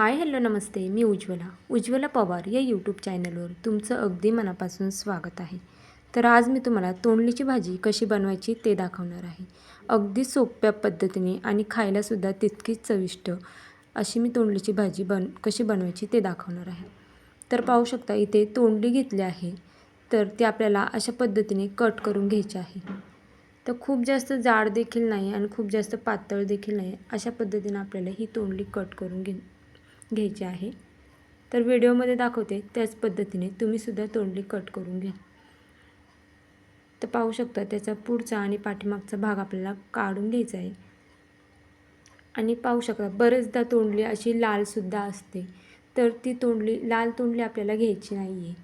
Hi hello namaste. मी उज्ज्वला. उज्ज्वला पवार या YouTube चॅनलवर तुमचं अगदी मनापासून स्वागत आहे. तर आज मी तुम्हाला तोंडलीची भाजी कशी बनवायची ते दाखवणार आहे. अगदी सोप्या पद्धतीने आणि खायलासुद्धा तितकीच चविष्ट अशी मी तोंडलीची भाजी बन कशी बनवायची ते दाखवणार आहे. तर पाहू शकता इथे तोंडली घेतली आहे. तर ती आपल्याला अशा पद्धतीने कट करून घ्यायची आहे. तर खूप जास्त जाड देखील नाही आणि खूप जास्त पातळ देखील नाही अशा पद्धतीने आपल्याला ही तोंडली कट करून घे घ्यायची आहे. तर व्हिडिओमध्ये दाखवते त्याच पद्धतीने तुम्हीसुद्धा तोंडली कट करून घ्या. तर पाहू शकता त्याचा पुढचा आणि पाठीमागचा भाग आपल्याला काढून घ्यायचा आहे. आणि पाहू शकता बरेचदा तोंडली अशी लालसुद्धा असते तर ती तोंडली लाल तोंडली आपल्याला घ्यायची नाही आहे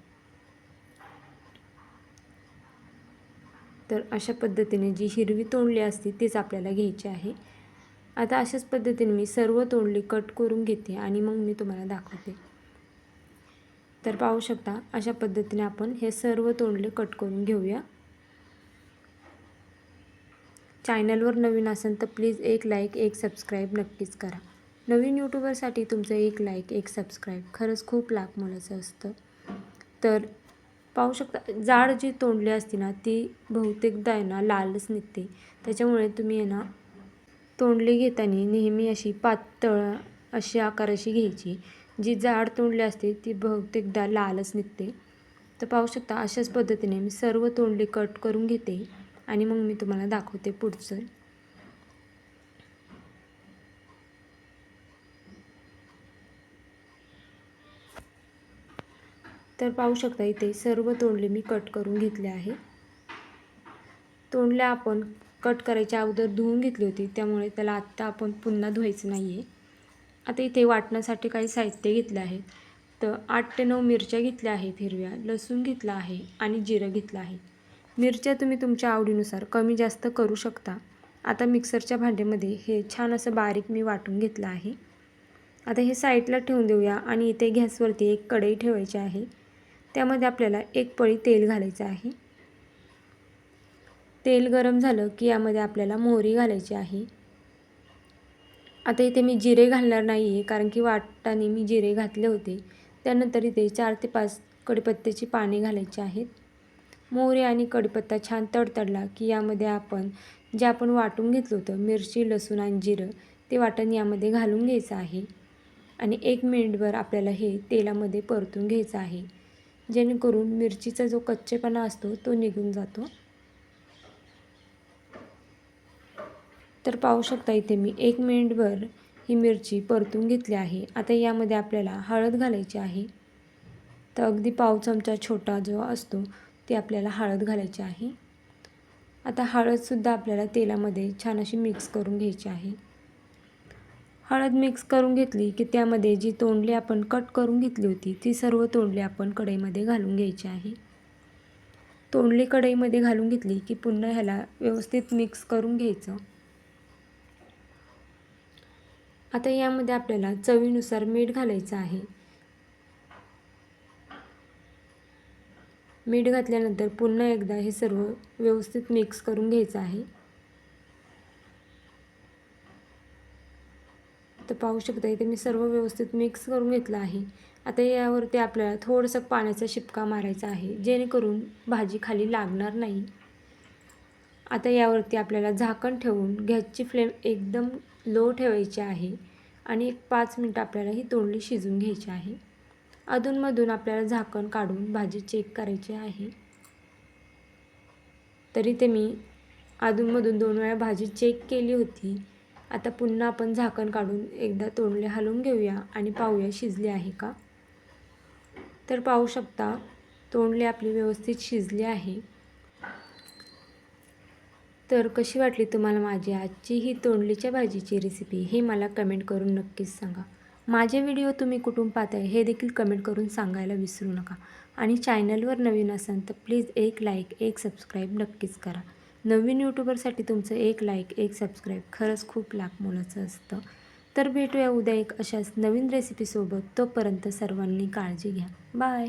तर अशा पद्धतीने जी हिरवी तोंडली असते तीच आपल्याला घ्यायची आहे. आता अशाच पद्धतीने मी सर्व तोंडली कट करून घेते आणि मग मी तुम्हाला दाखवते. तर पाहू शकता अशा पद्धतीने आपण हे सर्व तोंडले कट करून घेऊया. चॅनलवर नवीन असेल तर प्लीज एक लाईक एक सबस्क्राईब नक्कीच करा. नवीन यूट्यूबरसाठी तुमचं एक लाईक एक सबस्क्राईब खरंच खूप लाख मोलाचं असतं. तर पाहू शकता जाड जी तोंडली असते ना ती बहुतेकदा आहे ना लालच निघते. त्याच्यामुळे तुम्ही आहे ना तोंडली घेताना नेहमी अशी पातळ अशी आकाराशी घ्यायची. जी जाड तोंडली असते ती बहुतेकदा लालच निघते. तर पाहू शकता अशाच पद्धतीने मी सर्व तोंडली कट करून घेते आणि मग मी तुम्हाला दाखवते पुढचं. तर पाहू शकता इथे सर्व तोंडले मी कट करून घेतले आहे तोंडल्या आपण कट करायच्या अगोदर धुवून घेतली होती. त्यामुळे त्याला आत्ता आपण पुन्हा धुवायचं नाही आहे आता इथे वाटण्यासाठी काही साहित्य घेतलं आहे. तर आठ ते नऊ मिरच्या घेतल्या आहेत हिरव्या लसूण घेतला आहे आणि जिरं घेतलं आहे. मिरच्या तुम्ही तुमच्या आवडीनुसार कमी जास्त करू शकता. आता मिक्सरच्या भांड्यामध्ये हे छान असं बारीक मी वाटून घेतलं आहे. आता हे साईडला ठेवून देऊया आणि इथे गॅसवरती एक कढई ठेवायची आहे. त्यामध्ये आपल्याला एक पळी तेल घालायचं आहे. तेल गरम झालं की यामध्ये आपल्याला मोहरी घालायची आहे. आता इथे मी जिरे घालणार नाही आहे कारण की वाटाने मी जिरे घातले होते. त्यानंतर इथे चार ते पाच कडीपत्त्याची पाने घालायची आहेत. मोहरी आणि कडीपत्ता छान तडतडला की यामध्ये आपण जे आपण वाटून घेतलं होतं मिरची लसूण आणि जिरं ते वाटण यामध्ये घालून घ्यायचं आहे. आणि एक मिनिटभर आपल्याला हे तेलामध्ये परतून घ्यायचं आहे. जेणेकरून मिरचीचा जो कच्चेपणा असतो तो निघून जातो. तर पाहू शकता इथे मी एक मिनिटभर ही मिरची परतून घेतली आहे. आता यामध्ये आपल्याला हळद घालायची आहे. तर अगदी पाव चमचा छोटा जो असतो ते आपल्याला हळद घालायची आहे. आता हळदसुद्धा आपल्याला तेलामध्ये छान अशी मिक्स करून घ्यायची आहे. हळद मिक्स करून घेतली की त्यामध्ये जी तोंडली आपण कट करून घेतली होती ती सर्व तोंडली आपण कढईमध्ये घालून घ्यायची आहे. तोंडली कढईमध्ये घालून घेतली की पुन्हा ह्याला व्यवस्थित मिक्स करून घ्यायचं. आता यामध्ये आपल्याला चवीनुसार मीठ घालायचं आहे. मीठ घातल्यानंतर पुन्हा एकदा हे सर्व व्यवस्थित मिक्स करून घ्यायचं आहे. तर पाहू शकता इथे मी सर्व व्यवस्थित मिक्स करून घेतलं आहे. आता यावरती आपल्याला थोडंसं पाण्याचा शिपका मारायचा आहे जेणेकरून भाजी खाली लागणार नाही. आता यावरती आपल्याला झाकण ठेवून गॅसची फ्लेम एकदम लो ठेवायची आहे आणि एक पाच मिनटं आपल्याला ही तोंडली शिजून घ्यायची आहे. अधूनमधून आपल्याला झाकण काढून भाजी चेक करायची आहे. तरी ते मी अधूनमधून दोन वेळा भाजी चेक केली होती. आता पुन्हा आपण झाकण काढून एकदा तोंडले हलवून घेऊया आणि पाहूया शिजली आहे का. तर पाहू शकता तोंडले आपली व्यवस्थित शिजली आहे. तर कशी वाटली तुम्हाला माझी आजची ही तोंडलीच्या भाजीची रेसिपी हे मला कमेंट करून नक्कीच सांगा. माझे व्हिडिओ तुम्ही कुठून पाहताय हे देखील कमेंट करून सांगायला विसरू नका. आणि चॅनलवर नवीन असाल तर प्लीज एक लाईक एक सबस्क्राईब नक्कीच करा. नवीन यूट्यूबरसाठी तुमचं एक लाईक एक सबस्क्राईब खरंच खूप लाख मोलाचं असतं. तर भेटूया उद्या एक अशाच नवीन रेसिपीसोबत तोपर्यंत सर्वांनी काळजी घ्या. बाय